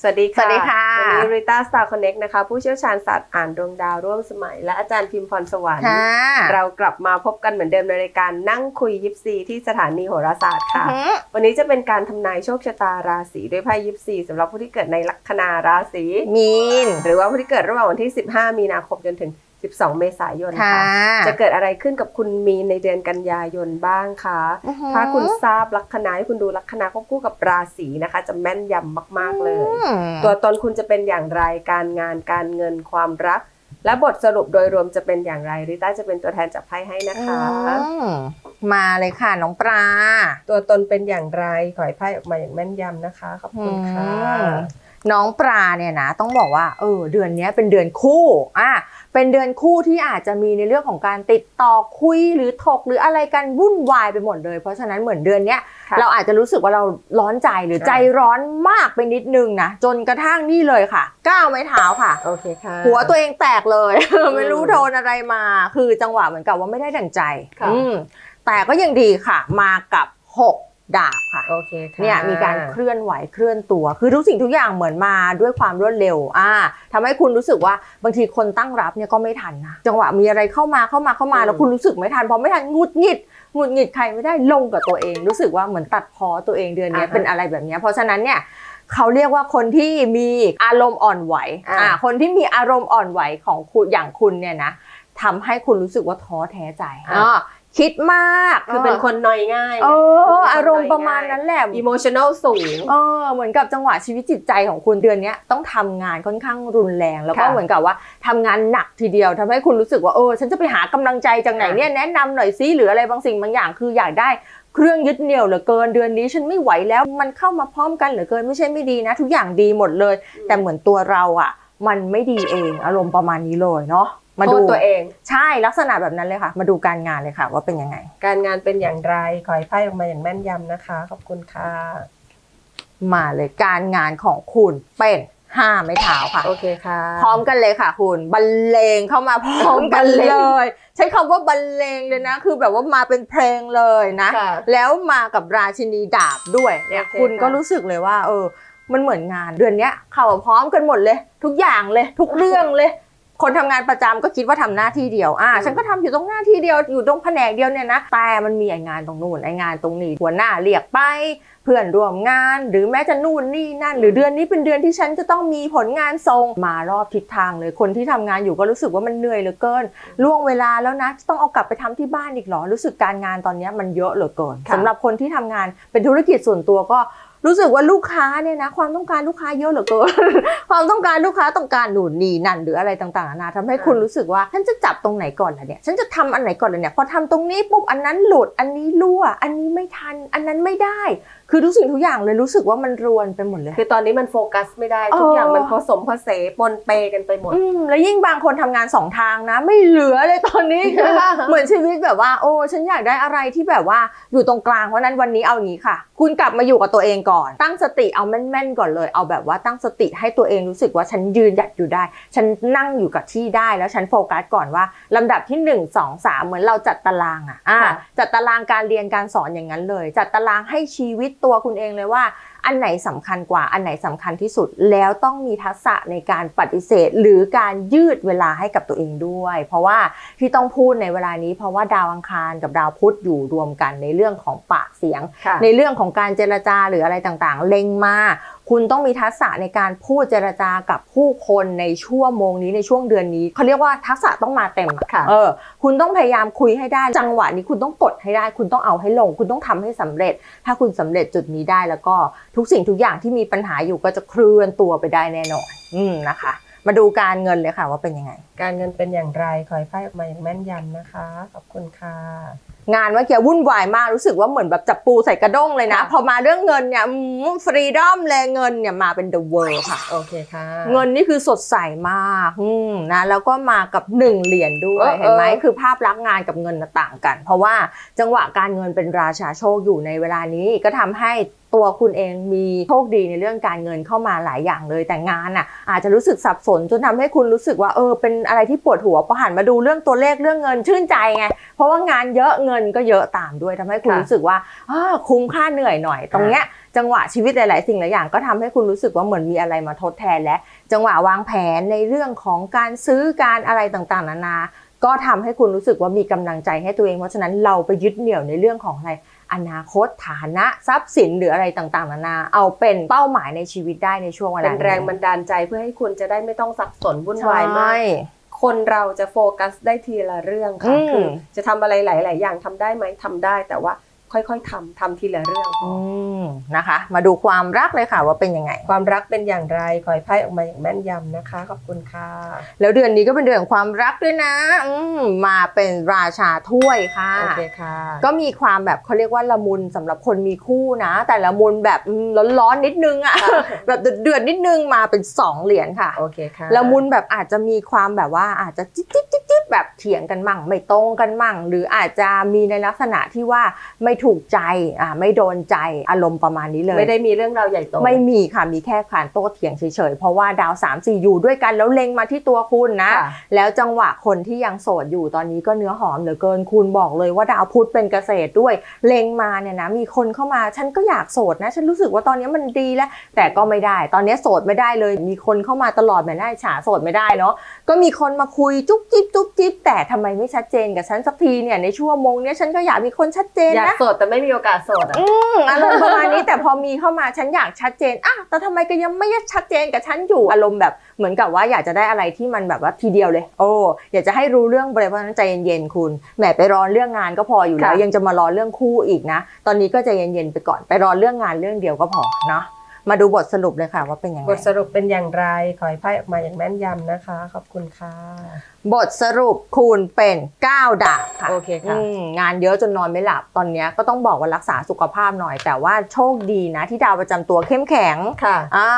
สวัสดีค่ะ สวัสดีค่ะ วันนี้ริต้าสตาร์คอนเน็กนะคะ ผู้เชี่ยวชาญศาสตร์อ่านดวงดาวร่วมสมัย และอาจารย์พิมพรสวรรค์ค่ะเรากลับมาพบกันเหมือนเดิมในรายการนั่งคุยยิปซีที่สถานีโหราศาสตร์ค่ะอือหือวันนี้จะเป็นการทำนายโชคชะตาราศีด้วยไพ่ยิปซีสำหรับผู้ที่เกิดในลัคนาราศีมีน หรือว่าผู้ที่เกิดระหว่างวันที่ 15 มีนาคมจนถึง 12 เมษายนค่ะค่ะ จะเกิดอะไรขึ้นกับคุณมีนในเดือนกันยายนบ้างคะอือหือถ้าคุณทราบลัคนาให้คุณดูลัคนาควบคู่กับราศีนะคะ จะแม่นยำมาก ๆเลยอืมตัวตนคุณจะเป็นอย่างไรการงานการเงินความรัก และบทสรุปโดยรวมจะเป็นอย่างไรริต้าจะเป็นตัวแทนจากไพ่ให้นะคะอืมมาเลยค่ะน้องปลาตัวตนเป็นอย่างไรขอให้ไพ่ออกมาอย่างแม่นยำนะคะขอบคุณค่ะอืม น้องปลาเนี่ยนะต้องบอกว่าเออเดือนเนี้ยเป็นเดือนคู่อะเป็นเดือนคู่ที่อาจจะมีในเรื่องของการติดต่อคุยหรือถกหรืออะไรกันวุ่นวายไปหมดเลย เพราะฉะนั้นเหมือนเดือนเนี้ยค่ะเราอาจจะรู้สึกว่าเราร้อนใจหรือใจร้อนมากไปนิดนึงนะจนกระทั่งนี่เลยค่ะก้าวไม้เท้าค่ะโอเคค่ะหัวตัวเองแตกเลย ไม่รู้อืมโดนอะไรมา คือจังหวะเหมือนกับว่าไม่ได้ดั่งใจค่ะอืมแต่ก็ยังดีค่ะมากับ 6 ดาบค่ะโอเคค่ะเนี่ยมีการเคลื่อนไหวเคลื่อนตัว คือทุกสิ่งทุกอย่างเหมือนมาด้วยความรวดเร็วอ่าทำให้คุณรู้สึกว่าบางทีคนตั้งรับเนี่ยก็ไม่ทันนะจังหวะมีอะไรเข้ามาเข้ามาเข้ามาอืมแล้วคุณรู้สึกไม่ทันพอไม่ทันหงุดหงิดหงุดหงิดใครไม่ได้ลงกับตัวเอง รู้สึกว่าเหมือนตัดพ้อตัวเองเดือนเนี้ยเป็นอะไรแบบเนี้ยเพราะฉะนั้นเนี่ยเขาเรียกว่าคนที่มีอารมณ์อ่อนไหวอ่าอ่าคนที่มีอารมณ์อ่อนไหวของคุณอย่างคุณเนี่ยนะทำให้คุณรู้สึกว่าท้อแท้ใจอ่า คิดมากคือเป็นคนนอยง่ายเอคืออเป็นคนอารมณ์ประมาณนั้นแหละอิโมชัน a ลสูงเออเหมือนกับจังหวะชีวิตจิตใจของคุณเดือนเนี้ยต้องทำงานค่อนข้างรุนแรง แล้วก็ค่ะเหมือนกับว่าทำงานหนักทีเดียวทำให้คุณรู้สึกว่าเออฉันจะไปหากำลังใจจากไหนอะเนี่ยแนะนำหน่อยซิหรืออะไรบางสิ่งบางอย่างคืออยากได้เครื่องยึดเหนี่ยวเหลือเกินเดือนนี้ฉันไม่ไหวแล้วมันเข้ามาพร้อมกันเหลือเกินไม่ใช่ไม่ดีนะ ทุกอย่างดีหมดเลย แต่เหมือนตัวเราอะ มันไม่ดีเองอารมณ์ประมาณนี้เลยเนาะ มาโทดูษตัวเอง ใช่ลักษณะแบบนั้นเลยค่ะ มาดูการงานเลยค่ะ ว่าเป็นยังไง การงานเป็นอย่างไรขอให้ไพ่ออกมาอย่างแม่นยำนะคะ ขอบคุณค่ะ มาเลยการงานของคุณเป็นห้าไม้เท้าค่ะ โอเคค่ะ พร้อมกันเลยค่ะ คุณบรรเลงเข้ามาพร้อมกันบรรเลเลงยใช้คำว่าบรรเลงเลยนะ คือแบบว่ามาเป็นเพลงเลยนะค่ะแล้วมากับราชินีดาบด้วยเนี่ยโอเคคุณก็ค่ะรู้สึกเลยว่า เออ มันเหมือนงานเดือนเนี้ยเข้ามาพร้อมกันหมดเลย ทุกอย่างเลย ทุกเรื่องเลย คนทำงานประจำก็คิดว่าทำหน้าที่เดียว อ่าอืมฉันก็ทำอยู่ตรงหน้าที่เดียว อยู่ตรงแผนกเดียวเนี่ยนะ แต่มันมีไอ้งานตรงนู้นไอ้งานตรงนี้ หัวหน้าเรียกไป เพื่อนร่วมงาน หรือแม้จะนู่นนี่นั่น หรือเดือนนี้เป็นเดือนที่ฉันจะต้องมีผลงานส่ง มารอบทิศทางเลย คนที่ทำงานอยู่ก็รู้สึกว่ามันเหนื่อยเหลือเกิน ล่วงเวลาแล้วนะ ต้องเอากลับไปทำที่บ้านอีกเหรอ รู้สึกการงานตอนนี้มันเยอะเหลือเกินค่ะสำหรับคนที่ทำงานเป็นธุรกิจส่วนตัวก็ รู้สึกว่าลูกค้าเนี่ยนะความต้องการลูกค้าเยอะเหลือเกินความต้องการลูกค้าต้องการหนุนนี่นั่นหรืออะไรต่างๆนานาทำให้คุณรู้สึกว่าฉันจะจับตรงไหนก่อนล่ะเนี่ยฉันจะทำอันไหนก่อนล่ะเนี่ยพอทำตรงนี้ปุ๊บอันนั้นหลุดอันนี้รั่ว อันนี้ไม่ทัน อันนั้นไม่ได้ คือทุกสิ่งทุกอย่างเลยรู้สึกว่ามันรวนไปหมดเลย คือตอนนี้มันโฟกัสไม่ได้เออทุกอย่างมันผสมผสมปนเปกันไปหมด อืมแล้วยิ่งบางคนทำงานสองทางนะ ไม่เหลือเลยตอนนี้คือเหมือนชีวิตแบบว่า โอ้ฉันอยากได้อะไรที่แบบว่าอยู่ตรงกลางเพราะฉะนั้นวันนี้เอาอย่างนี้ค่ะ คุณกลับมาอยู่กับตัวเองก่อน ตั้งสติเอาแม่นๆก่อนเลย เอาแบบว่าตั้งสติให้ตัวเองรู้สึกว่าฉันยืนหยัดอยู่ได้ ฉันนั่งอยู่กับที่ได้แล้วฉันโฟกัสก่อนว่าลำดับที่ 1 2 3 เหมือนเราจัดตารางอะอะค่ะจัดตารางการเรียนการสอนอย่างนั้นเลย จัดตารางให้ชีวิตตัวคุณเองเลยว่า อันไหนสำคัญกว่าอันไหนสำคัญที่สุด แล้วต้องมีทักษะในการปฏิเสธ หรือการยืดเวลาให้กับตัวเองด้วย เพราะว่าที่ต้องพูดในเวลานี้ เพราะว่าดาวอังคารกับดาวพุธอยู่รวมกันในเรื่องของปากเสียงค่ะในเรื่องของการเจรจาหรืออะไรต่างๆ เล็งมา คุณต้องมีทักษะในการพูดเจรจากับผู้คนในชั่วโมงนี้ในช่วงเดือนนี้เขาเรียกว่าทักษะต้องมาเต็มอะค่ะเออคุณต้องพยายามคุยให้ได้จังหวะนี้คุณต้องกดให้ได้ คุณต้องเอาให้ลง คุณต้องทำให้สำเร็จ ถ้าคุณสำเร็จจุดนี้ได้แล้วก็ทุกสิ่งทุกอย่างที่มีปัญหาอยู่ก็จะเคลื่อนตัวไปได้แน่นอนอืมนะคะมาดูการเงินเลยค่ะว่าเป็นยังไง การเงินเป็นอย่างไร ขอให้ไพ่ออกมาอย่างแม่นยำนะคะ ขอบคุณค่ะ งานเมื่อกี้วุ่นวายมากรู้สึกว่าเหมือนแบบจับปูใส่กระด้งเลยนะค่ะพอมาเรื่องเงินเนี่ยฟรีดอมเลยเงินเนี่ยมาเป็น the world ค่ะ โอเคค่ะ เงินนี่คือสดใสมากอืมนะแล้วก็มากับหนึ่งเหรียญด้วยเออเห็นไหมเออคือภาพลักษณ์งานกับเงินน่ะต่างกัน เพราะว่าจังหวะการเงินเป็นราชาโชคอยู่ในเวลานี้ก็ทำให้ตัวคุณเองมีโชคดีในเรื่องการเงินเข้ามาหลายอย่างเลยแต่งานอะอาจจะรู้สึกสับสนจนทำให้คุณรู้สึกว่าเออเป็นอะไรที่ปวดหัวพอหันมาดูเรื่องตัวเลขเรื่องเงินชื่นใจไงเพราะว่างานเยอะเงินก็เยอะตามด้วยทำให้คุณครู้สึกว่าอ้าคุ้มค่าเหนื่อยหน่อย ตรงเนี้ยจังหวะชีวิตหลาย ๆ สิ่งหลายอย่างก็ทำให้คุณรู้สึกว่าเหมือนมีอะไรมาทดแทนและ จังหวะวางแผนในเรื่องของการซื้อการอะไรต่างๆ นานา ก็ทำให้คุณรู้สึกว่ามีกำลังใจให้ตัวเอง เพราะฉะนั้นเราไปยึดเหนี่ยวในเรื่องของอะไรอนาคตฐานะทรัพย์สินหรืออะไรต่างๆนานา เอาเป็นเป้าหมายในชีวิตได้ในช่วงเวลาเป็นแรงบันดาลใจเพื่อให้คุณจะได้ไม่ต้องสับสนวุ่นวายมากใช่คนเราจะโฟกัสได้ทีละเรื่องค่ะอืมคือจะทำอะไรหลาย ๆ อย่างทำได้ไหมทำได้แต่ว่า ค่อยๆทำทำทีละเรื่องพออือมนะคะ มาดูความรักเลยค่ะว่าเป็นยังไง ความรักเป็นอย่างไรขอให้ไพ่ออกมาอย่างแม่นยำนะคะ ขอบคุณค่ะ แล้วเดือนนี้ก็เป็นเดือนของความรักด้วยนะอืมมาเป็นราชาถ้วยค่ะ โอเคค่ะ ก็มีความแบบเขาเรียกว่าละมุนสำหรับคนมีคู่นะ แต่ละมุนแบบอืมร้อนๆนิดนึงอะค่ะแบบเดือดๆนิดนึงมาเป็นสองเหรียญค่ะ โอเคค่ะละมุนแบบอาจจะมีความแบบว่าอาจจะจิ๊บจิ๊บจิ๊บจิ๊บ แบบเถียงกันมั่ง ไม่ตรงกันมั่ง หรืออาจจะมีในลักษณะที่ว่าไม่ถูกใจอ่าไม่โดนใจอารมณ์ประมาณนี้เลย ไม่ได้มีเรื่องราวใหญ่โตไม่มีค่ะมีแค่การโต้เถียงเฉยๆเพราะว่าดาว3ามสี่อยู่ด้วยกันแล้วเล็งมาที่ตัวคุณนะค่ะแล้วจังหวะคนที่ยังโสดอยู่ตอนนี้ก็เนื้อหอมเหลือเกินคุณบอกเลยว่าดาวพุธเป็นเกษตรด้วยเล็งมาเนี่ยนะมีคนเข้ามาฉันก็อยากโสดนะ ฉันรู้สึกว่าตอนนี้มันดีแล้ว แต่ก็ไม่ได้ ตอนนี้โสดไม่ได้เลย มีคนเข้ามาตลอดแบบน่าอิจฉาโสดไม่ได้เนาะก็มีคนมาคุยจุ๊บจิ๊บจุ๊บจิ๊บแต่ทำไมไม่ชัดเจนกับฉันสักทีเนี่ยในชั่วโมงเนี้ยฉันก็อยากมีคนชัดเจนอยากนะโสดแต่ไม่มีโอกาสโสดอะอืมอารมณ์ประมาณนี้แต่พอมีเข้ามาฉันอยากชัดเจนอะแต่ทำไมก็ยังไม่ชัดเจนกับฉันอยู่อารมณ์แบบเหมือนกับว่าอยากจะได้อะไรที่มันแบบว่าทีเดียวเลย โอ้อยากจะให้รู้เรื่องไปเลยเพราะฉะนั้นใจเย็นๆคุณแหมไปรอเรื่องงานก็พออยู่แล้วค่ะยังจะมารอเรื่องคู่อีกนะ ตอนนี้ก็ใจเย็นๆไปก่อนไปรอเรื่องงานเรื่องเดียวก็พอเนาะมาดูบทสรุปเลยค่ะว่าเป็นยังไง บทสรุปเป็นอย่างไร ขอให้ไพ่ออกมาอย่างแม่นยำนะคะ ขอบคุณค่ะบทสรุปคุณเป็น 9 ดาบค่ะโอเคค่ะอืมงานเยอะจนนอนไม่หลับตอนเนี้ยก็ต้องบอกว่ารักษาสุขภาพหน่อย แต่ว่าโชคดีนะที่ดาวประจำตัวเข้มแข็งค่ะอ่า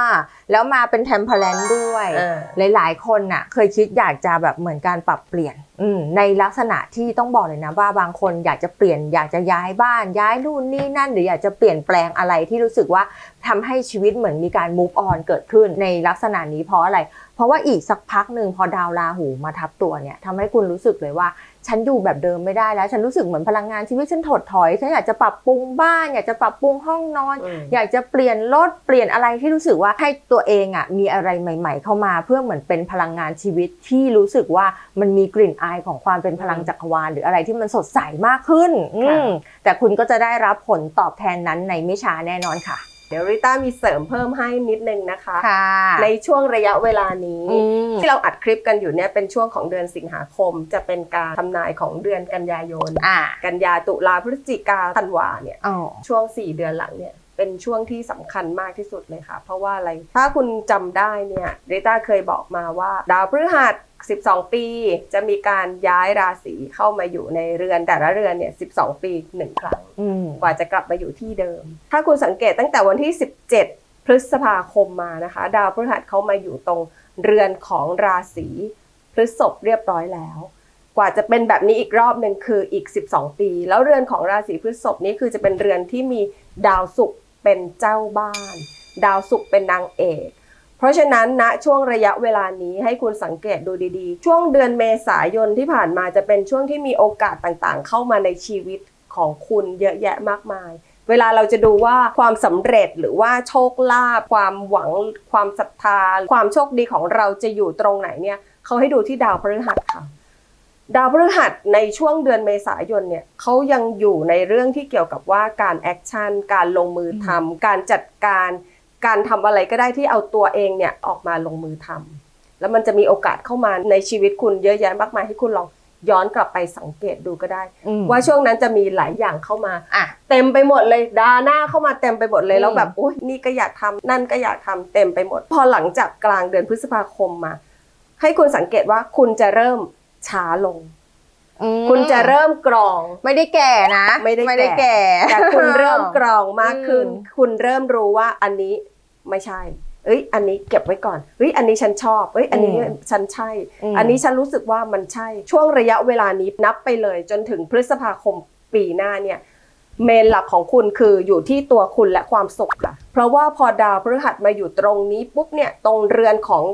แล้วมาเป็นเทมเพลนด้วย เออ หลาย ๆ คนน่ะเคยคิดอยากจะแบบเหมือนการปรับเปลี่ยนอืมในลักษณะที่ต้องบอกเลยนะว่าบางคนอยากจะเปลี่ยนอยากจะย้ายบ้าน ย้ายนู่นนี่นั่น หรืออยากจะเปลี่ยนแปลงอะไรที่รู้สึกว่าทำให้ชีวิตเหมือนมีการ move on เกิดขึ้นในลักษณะนี้เพราะอะไรเพ ราะว่าอีกสักพักหนึ่งพอดาวราหูมาทับตัวเนี่ยทำให้คุณรู้สึกเลยว่า ฉันอยู่แบบเดิมไม่ได้แล้ว ฉันรู้สึกเหมือนพลังงานชีวิตฉันถดถอย ฉันอยากจะปรับปรุงบ้าน อยากจะปรับปรุงห้องนอนอืมอยากจะเปลี่ยนรถเปลี่ยนอะไรที่รู้สึกว่าให้ตัวเองอะมีอะไรใหม่ ๆ เข้ามาเพื่อเหมือนเป็นพลังงานชีวิตที่รู้สึกว่ามันมีกลิ่นอายของความเป็นพลังจักรวาล หรืออะไรที่มันสดใสมากขึ้นอืค่ะมแต่คุณก็จะได้รับผลตอบแทนนั้นในไม่ช้าแน่นอนค่ะ เดี๋ยวริต้ามีเสริมเพิ่มให้นิดนึงนะคะค่ะในช่วงระยะเวลานี้อืมที่เราอัดคลิปกันอยู่เนี่ยเป็นช่วงของเดือนสิงหาคม จะเป็นการทำนายของเดือนกันยายนอ่ากันยาตุลาพฤศจิกาธันวาเนี่ยอ๋อช่วง 4 เดือนหลังเนี่ย เป็นช่วงที่สำคัญมากที่สุดเลยค่ะ เพราะว่าอะไร ถ้าคุณจำได้เนี่ยริต้าเคยบอกมาว่า ดาวพฤหัส12 ปีจะมีการย้ายราศีเข้ามาอยู่ในเรือนแต่ละเรือนเนี่ย12 ปีหนึ่งครั้งอืมกว่าจะกลับมาอยู่ที่เดิม ถ้าคุณสังเกตตั้งแต่วันที่ 17 พฤษภาคมมานะคะ ดาวพฤหัสเขามาอยู่ตรงเรือนของราศีพฤษภเรียบร้อยแล้ว กว่าจะเป็นแบบนี้อีกรอบหนึ่งคืออีก 12 ปี แล้วเรือนของราศีพฤษภนี้คือจะเป็นเรือนที่มีดาวศุกร์ เป็นเจ้าบ้าน ดาวศุกร์เป็นนางเอก เพราะฉะนั้นณช่วงระยะเวลานี้ให้คุณสังเกตดูดีๆ ช่วงเดือนเมษายนที่ผ่านมาจะเป็นช่วงที่มีโอกาสต่างๆ เข้ามาในชีวิตของคุณเยอะแยะมากมาย เวลาเราจะดูว่าความสำเร็จหรือว่าโชคลาภความหวังความศรัทธา ความโชคดีของเราจะอยู่ตรงไหนเนี่ยเขาให้ดูที่ดาวพฤหัสค่ะ ดาวพฤหัสในช่วงเดือนเมษายนเนี่ยเขายังอยู่ในเรื่องที่เกี่ยวกับว่าการแอคชั่นการลงมือทำการจัดการ การทำอะไรก็ได้ที่เอาตัวเองเนี่ยออกมาลงมือทำแล้วมันจะมีโอกาสเข้ามาในชีวิตคุณเยอะแยะมากมายให้คุณลองย้อนกลับไปสังเกตดูก็ได้อืมว่าช่วงนั้นจะมีหลายอย่างเข้ามาอะเต็มไปหมดเลยดาหน้าเข้ามาเต็มไปหมดเลยอืมแล้วแบบอุ้ยนี่ก็อยากทำนั่นก็อยากทำเต็มไปหมด พอหลังจากกลางเดือนพฤษภาคมมา ให้คุณสังเกตว่าคุณจะเริ่ม ช้าลง อืมคุณจะเริ่มกรอง ไม่ได้แก่นะไม่ได้แก่ แก่ แต่คุณเริ่มกรองมากขึ้น อืม คุณเริ่มรู้ว่าอันนี้ไม่ใช่ เอ้ย อันนี้เก็บไว้ก่อนเฮ้ยอันนี้ฉันชอบเอ้ย อันนี้ฉันใช่ มอันนี้ฉันรู้สึกว่ามันใช่ ช่วงระยะเวลานี้นับไปเลย จนถึงพฤษภาคมปีหน้าเนี่ย เมนหลักของคุณคืออยู่ที่ตัวคุณและความสุขค่ะเพราะว่าพอดาวพฤหัสมาอยู่ตรงนี้ปุ๊บเนี่ยตรงเรือนของ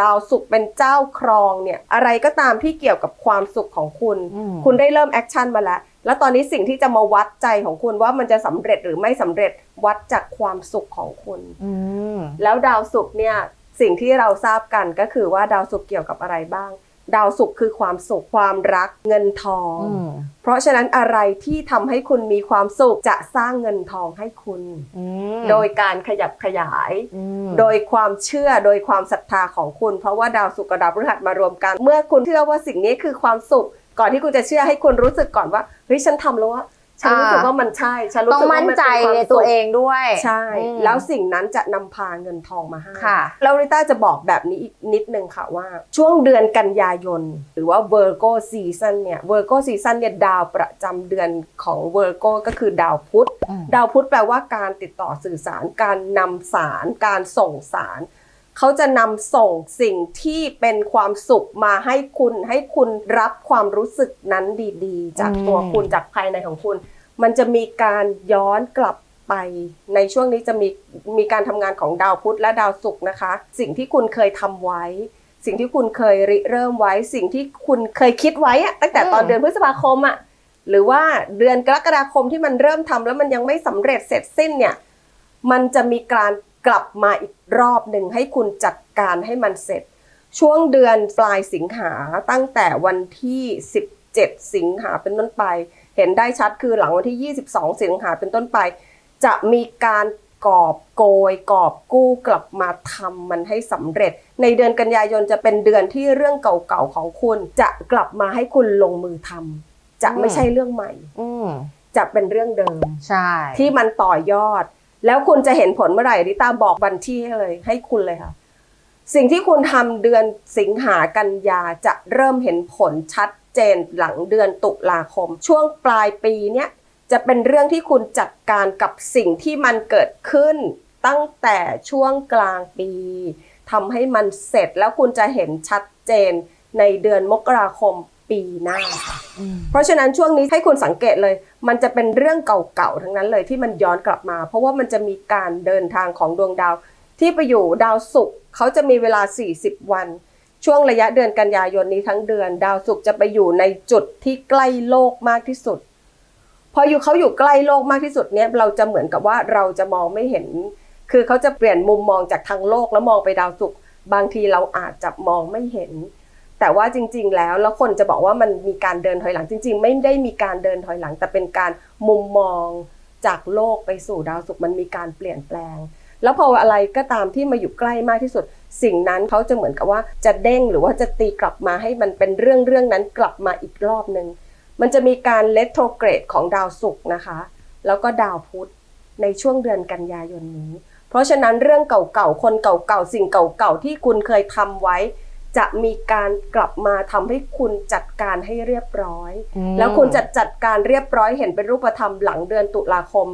ดาวศุกร์เป็นเจ้าครองเนี่ยอะไรก็ตามที่เกี่ยวกับความสุขของคุณอืมคุณได้เริ่มแอคชั่นมาแล้ว แล้วตอนนี้สิ่งที่จะมาวัดใจของคุณว่ามันจะสำเร็จหรือไม่สำเร็จวัดจากความสุขของคุณอืมแล้วดาวศุกร์เนี่ยสิ่งที่เราทราบกันก็คือว่าดาวศุกร์เกี่ยวกับอะไรบ้าง ดาวศุกร์คือความสุขความรักเงินทองอืมเพราะฉะนั้นอะไรที่ทำให้คุณมีความสุขจะสร้างเงินทองให้คุณอืมโดยการขยับขยายอืมโดยความเชื่อโดยความศรัทธาของคุณ เพราะว่าดาวศุกร์กับดาวพฤหัสมารวมกัน เมื่อคุณเชื่อว่าสิ่งนี้คือความสุข ก่อนที่คุณจะเชื่อให้คุณรู้สึกก่อนว่าเฮ้ยฉันทำแล้วว่า ฉันรู้สึกว่ามันใช่ ฉันรู้ต้องสึกว่ามั่นมันใจเป็นความในสุขตัวเองด้วย ใช่อืมแล้วสิ่งนั้นจะนำพาเงินทองมาให้ค่ะแล้วริต้าจะบอกแบบนี้อีกนิดนึงค่ะว่า ช่วงเดือนกันยายน หรือว่า Virgo Season เนี่ย Virgo Season เนี่ยดาวประจำเดือนของ Virgo ก็คือดาวพุธอืมดาวพุธแปลว่าการติดต่อสื่อสาร การนำสาร การส่งสาร เขาจะนำส่งสิ่งที่เป็นความสุขมาให้คุณ ให้คุณรับความรู้สึกนั้นดีๆ จากตัวคุณจากภายในของคุณ มันจะมีการย้อนกลับไปในช่วงนี้จะมีมีการทำงานของดาวพุธและดาวศุกร์นะคะ สิ่งที่คุณเคยทำไว้ สิ่งที่คุณเคยริเริ่มไว้ สิ่งที่คุณเคยคิดไว้อะตั้งแต่ตอนเดือนพฤษภาคมอะหรือว่าเดือนกรกฎาคมที่มันเริ่มทำแล้วมันยังไม่สำเร็จเสร็จสิ้นเนี่ย มันจะมีการ กลับมาอีกรอบหนึ่งให้คุณจัดการให้มันเสร็จ ช่วงเดือนปลายสิงหาตั้งแต่วันที่ 17 สิงหาเป็นต้นไป เห็นได้ชัดคือหลังวันที่ 22 สิงหาเป็นต้นไป จะมีการกอบโกยกอบกู้กลับมาทำมันให้สำเร็จ ในเดือนกันยายนจะเป็นเดือนที่เรื่องเก่าๆของคุณ จะกลับมาให้คุณลงมือทำจะไม่ใช่เรื่องใหม่อืมจะเป็นเรื่องเดิมใช่ที่มันต่อยอด แล้วคุณจะเห็นผลเมื่อไหร่ริต้าบอกวันที่ให้เลย ให้คุณเลยค่ะ สิ่งที่คุณทำเดือนสิงหากันยาจะเริ่มเห็นผลชัดเจนหลังเดือนตุลาคม ช่วงปลายปีเนี้ยจะเป็นเรื่องที่คุณจัดการกับสิ่งที่มันเกิดขึ้น ตั้งแต่ช่วงกลางปีทำให้มันเสร็จแล้วคุณจะเห็นชัดเจนในเดือนมกราคม ปีหน้าค่ะอืมเพราะฉะนั้นช่วงนี้ให้คุณสังเกตเลย มันจะเป็นเรื่องเก่าๆทั้งนั้นเลยที่มันย้อนกลับมา เพราะว่ามันจะมีการเดินทางของดวงดาว ที่ไปอยู่ดาวศุกร์เขาจะมีเวลา 40 วัน ช่วงระยะเดือนกันยายนนี้ทั้งเดือน ดาวศุกร์จะไปอยู่ในจุดที่ใกล้โลกมากที่สุด พออยู่เขาอยู่ใกล้โลกมากที่สุดเนี่ยเราจะเหมือนกับว่าเราจะมองไม่เห็น คือเขาจะเปลี่ยนมุมมองจากทางโลกแล้วมองไปดาวศุกร์บางทีเราอาจจะมองไม่เห็น แต่ว่าจริง ๆ แล้วแล้วคนจะบอกว่ามันมีการเดินถอยหลังจริง ๆ ไม่ได้มีการเดินถอยหลัง แต่เป็นการมุมมองจากโลกไปสู่ดาวศุกร์มันมีการเปลี่ยนแปลง แล้วพออะไรก็ตามที่มาอยู่ใกล้มากที่สุด สิ่งนั้นเขาจะเหมือนกับว่าจะเด้งหรือว่าจะตีกลับมาให้มันเป็นเรื่องเรื่องนั้นกลับมาอีกรอบหนึ่งมันจะมีการเลโทรเกรดของดาวศุกร์นะคะ แล้วก็ดาวพุธในช่วงเดือนกันยายนนี้ เพราะฉะนั้นเรื่องเก่าๆคนเก่าๆสิ่งเก่าๆที่คุณเคยทำไว้ จะมีการกลับมาทำให้คุณจัดการให้เรียบร้อยอืมแล้วคุณจะจัดการเรียบร้อยเห็นเป็นรูปธรรมหลังเดือนตุลาคม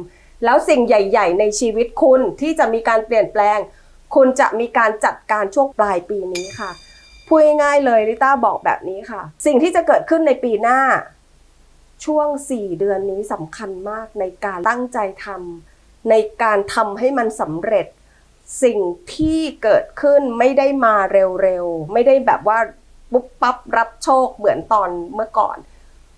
แล้วสิ่งใหญ่ ๆ ในชีวิตคุณที่จะมีการเปลี่ยนแปลง คุณจะมีการจัดการช่วงปลายปีนี้ค่ะพูดง่ายๆเลยลิต้าบอกแบบนี้ค่ะ สิ่งที่จะเกิดขึ้นในปีหน้า ช่วง 4 เดือนนี้สำคัญมากในการตั้งใจทำในการทำให้มันสำเร็จ สิ่งที่เกิดขึ้นไม่ได้มาเร็วๆ ไม่ได้แบบว่าปุ๊บปั๊บรับโชคเหมือนตอนเมื่อก่อน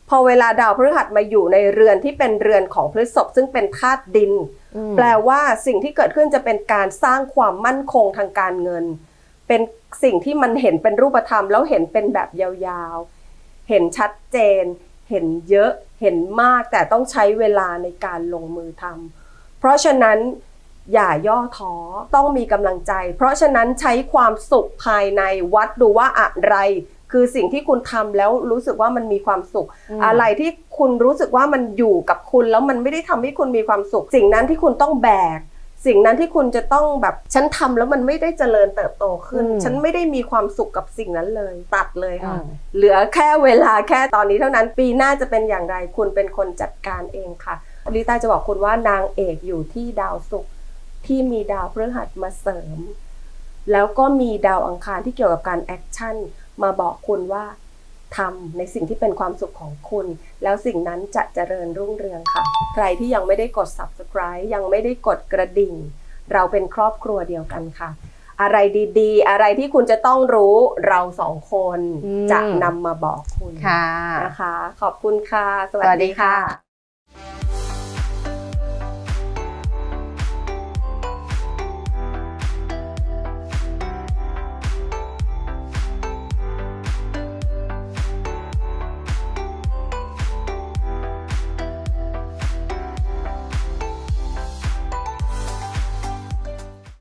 พอเวลาดาวพฤหัสมาอยู่ในเรือนที่เป็นเรือนของพฤษภซึ่งเป็นธาตุดินอืมแปลว่าสิ่งที่เกิดขึ้นจะเป็นการสร้างความมั่นคงทางการเงิน เป็นสิ่งที่มันเห็นเป็นรูปธรรม แล้วเห็นเป็นแบบยาวๆ เห็นชัดเจน เห็นเยอะเห็นมากแต่ต้องใช้เวลาในการลงมือทำเพราะฉะนั้น อย่าย่อท้อต้องมีกำลังใจ เพราะฉะนั้นใช้ความสุขภายในวัดดูว่าอะไร คือสิ่งที่คุณทำแล้วรู้สึกว่ามันมีความสุขอืมอะไรที่คุณรู้สึกว่ามันอยู่กับคุณแล้วมันไม่ได้ทำให้คุณมีความสุข สิ่งนั้นที่คุณต้องแบกสิ่งนั้นที่คุณจะต้องแบบฉันทำแล้วมันไม่ได้เจริญเติบโตขึ้นอืมฉันไม่ได้มีความสุขกับสิ่งนั้นเลย ตัดเลยค่ะอืมเหลือแค่เวลาแค่ตอนนี้เท่านั้นปีหน้าจะเป็นอย่างไร คุณเป็นคนจัดการเองค่ะลิต้าจะบอกคุณว่านางเอกอยู่ที่ดาวศุกร์ ที่มีดาวพฤหัสมาเสริม แล้วก็มีดาวอังคารที่เกี่ยวกับการแอคชั่นมาบอกคุณว่าทำในสิ่งที่เป็นความสุขของคุณ แล้วสิ่งนั้นจะเจริญรุ่งเรืองค่ะ ใครที่ยังไม่ได้กด subscribe ยังไม่ได้กดกระดิ่ง เราเป็นครอบครัวเดียวกันค่ะ อะไรดีๆ อะไรที่คุณจะต้องรู้เราสองคนอืมจะนำมาบอกคุณค่ะนะคะ ขอบคุณค่ะสสวัสวัสดีดีค่ะค่ะ